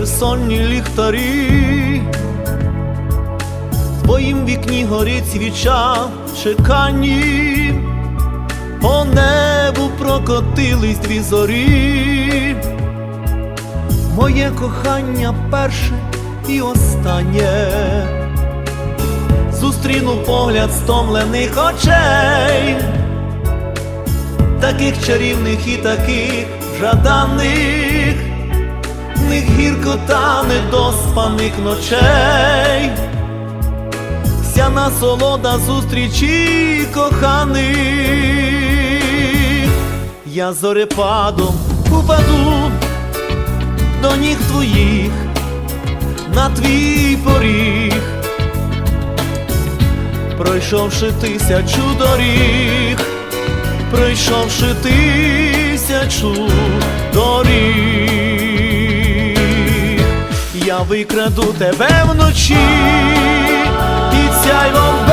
вітер, сонні ліхтарі, в твоїм вікні горить свіча в чеканні, по небу прокотились дві зорі, моє кохання перше і останнє. Зустріну погляд стомлених очей, таких чарівних і таких жаданих, в них гіркота недоспаних ночей, вся насолода зустрічі коханих, я зорепадом упаду до ніг твоїх на твій поріг. Пройшовши тисячу доріг, пройшовши тисячу доріг, я викраду тебе вночі. Під сяйвом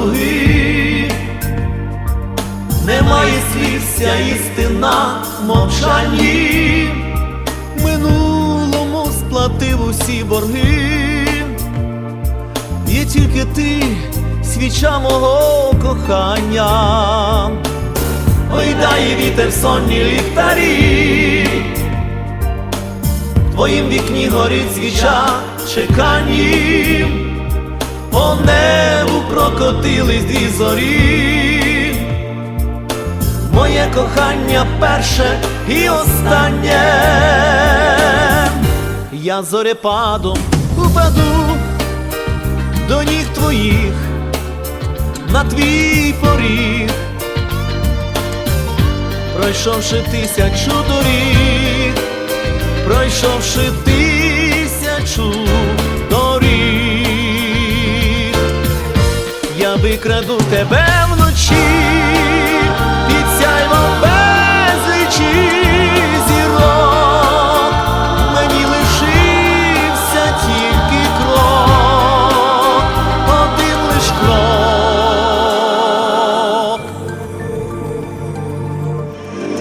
тиша немає слів, вся істина в мовчанні, минулому сплатив усі борги, є тільки ти, свіча мого кохання, ой дає вітер сонні ліхтарі. В твоїм вікні горить свіча в чеканні, по прокотились дві зорі, моє кохання перше і останнє, я зорепадом упаду до ніг твоїх на твій поріг, пройшовши тисячу доріг пройшовши тисячу Викраду тебе вночі, під сяйвом безлічі.